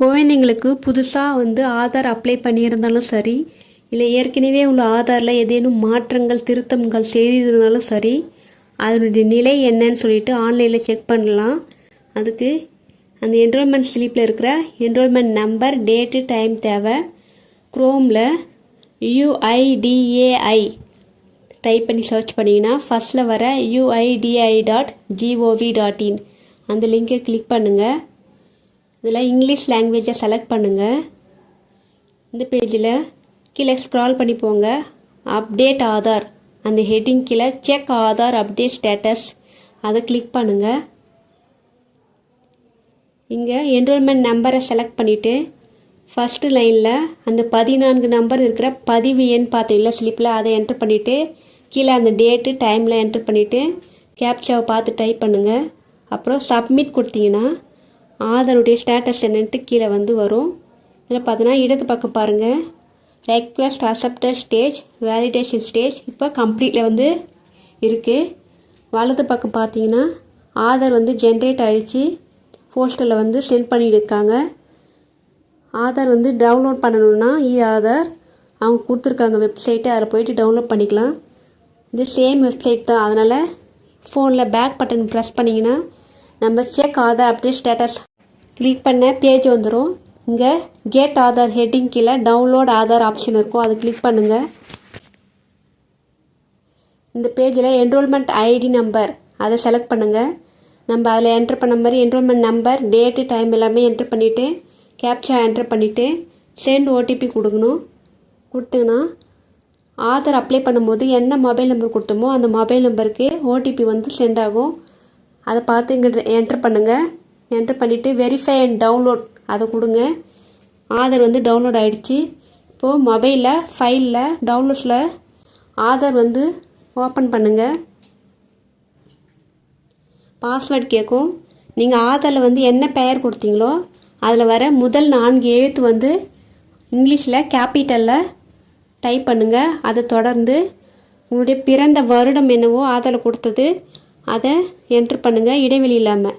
குழந்தைங்களுக்கு புதுசாக வந்து ஆதார் அப்ளை பண்ணியிருந்தாலும் சரி இல்லை ஏற்கனவே உள்ள ஆதாரில் ஏதேனும் மாற்றங்கள் திருத்தங்கள் செய்திருந்தாலும் சரி அதனுடைய நிலை என்னன்னு சொல்லிட்டு ஆன்லைனில் செக் பண்ணலாம். அதுக்கு அந்த என்ரோல்மெண்ட் ஸ்லிப்பில் இருக்கிற என்ரோல்மெண்ட் நம்பர் டேட்டு டைம் தேவை. க்ரோமில் யுஐடிஏஐ டைப் பண்ணி சர்ச் பண்ணிங்கன்னா ஃபஸ்ட்டில் வர UIDAI dot GOV dot in அந்த லிங்கை கிளிக் பண்ணுங்கள் இதில் இங்கிலீஷ் லாங்குவேஜை செலக்ட் பண்ணுங்கள் இந்த பேஜில் கீழே ஸ்க்ரால் பண்ணி போங்க. அப்டேட் ஆதார் அந்த ஹெட்டிங் கீழே செக் ஆதார் அப்டேட் ஸ்டேட்டஸ் அதை கிளிக் பண்ணுங்கள் இங்கே என்ரோல்மெண்ட் நம்பரை செலக்ட் பண்ணிவிட்டு ஃபஸ்ட்டு லைனில் அந்த பதினான்கு நம்பர் இருக்கிற பதிவு எண் பார்த்தீங்களா ஸ்லிப்பில் அதை என்ட்ரு பண்ணிவிட்டு கீழே அந்த டேட்டு டைமில் என்ட்ரு பண்ணிவிட்டு கேப்சாவை பார்த்து டைப் பண்ணுங்கள் அப்புறம் சப்மிட் கொடுத்தீங்கன்னா ஆதாருடைய ஸ்டேட்டஸ் என்னன்ட்டு கீழே வந்து வரும். இதில் பார்த்தீங்கன்னா இடது பக்கம் பாருங்கள் request accepted stage validation stage இப்போ கம்ப்ளீட்டில் வந்து இருக்குது வலது பக்கம் பார்த்தீங்கன்னா ஆதார் வந்து ஜென்ரேட் ஆகிடுச்சு போஸ்டரில் வந்து சென்ட் பண்ணியிருக்காங்க. ஆதார் வந்து டவுன்லோட் பண்ணணுன்னா இ ஆதார் அவங்க கொடுத்துருக்காங்க வெப்சைட்டு அதில் போயிட்டு டவுன்லோட் பண்ணிக்கலாம். இது சேம் வெப்சைட் தான். அதனால் ஃபோனில் பேக் பட்டன் ப்ரெஸ் பண்ணிங்கன்னா நம்ம check Aadhaar update status click பண்ண பேஜ் வந்துடும் இங்கே கேட் ஆதார் ஹெட்டிங் கீழே டவுன்லோட் ஆதார் ஆப்ஷன் இருக்கும். அதை கிளிக் பண்ணுங்கள் இந்த பேஜில் என்ரோல்மெண்ட் ஐடி நம்பர் அதை செலக்ட் பண்ணுங்கள் நம்ம அதில் என்ட்ரு பண்ண மாதிரி என்ரோல்மெண்ட் நம்பர் டேட்டு டைம் எல்லாமே என்ட்ரு பண்ணிவிட்டு கேப்சா என்ட்ரு பண்ணிவிட்டு சென்ட் ஓடிபி கொடுக்கணும். கொடுத்தீங்கன்னா ஆதார் அப்ளை பண்ணும்போது என்ன மொபைல் நம்பர் கொடுத்தோமோ அந்த மொபைல் நம்பருக்கு ஓடிபி வந்து சென்ட் ஆகும். அதை பார்த்து இங்கே என்ட்ரு பண்ணுங்கள் என்ட்ரு பண்ணிவிட்டு வெரிஃபை அண்ட் டவுன்லோட் அதை கொடுங்க. ஆதார் வந்து டவுன்லோட் ஆகிடுச்சு இப்போது மொபைலில் ஃபைலில் டவுன்லோட்ஸில் ஆதார் வந்து ஓப்பன் பண்ணுங்கள் பாஸ்வேர்ட் கேட்கும் நீங்கள் ஆதாரில் வந்து என்ன பெயர் கொடுத்தீங்களோ அதில் வர முதல் நான்கு எழுத்து வந்து இங்கிலீஷில் கேபிட்டலில் டைப் பண்ணுங்கள் அதை தொடர்ந்து உங்களுடைய பிறந்த வருடம் என்னவோ ஆதாரில் கொடுத்தது அதை என்ட்ரு பண்ணுங்கள் இடைவெளி இல்லாமல்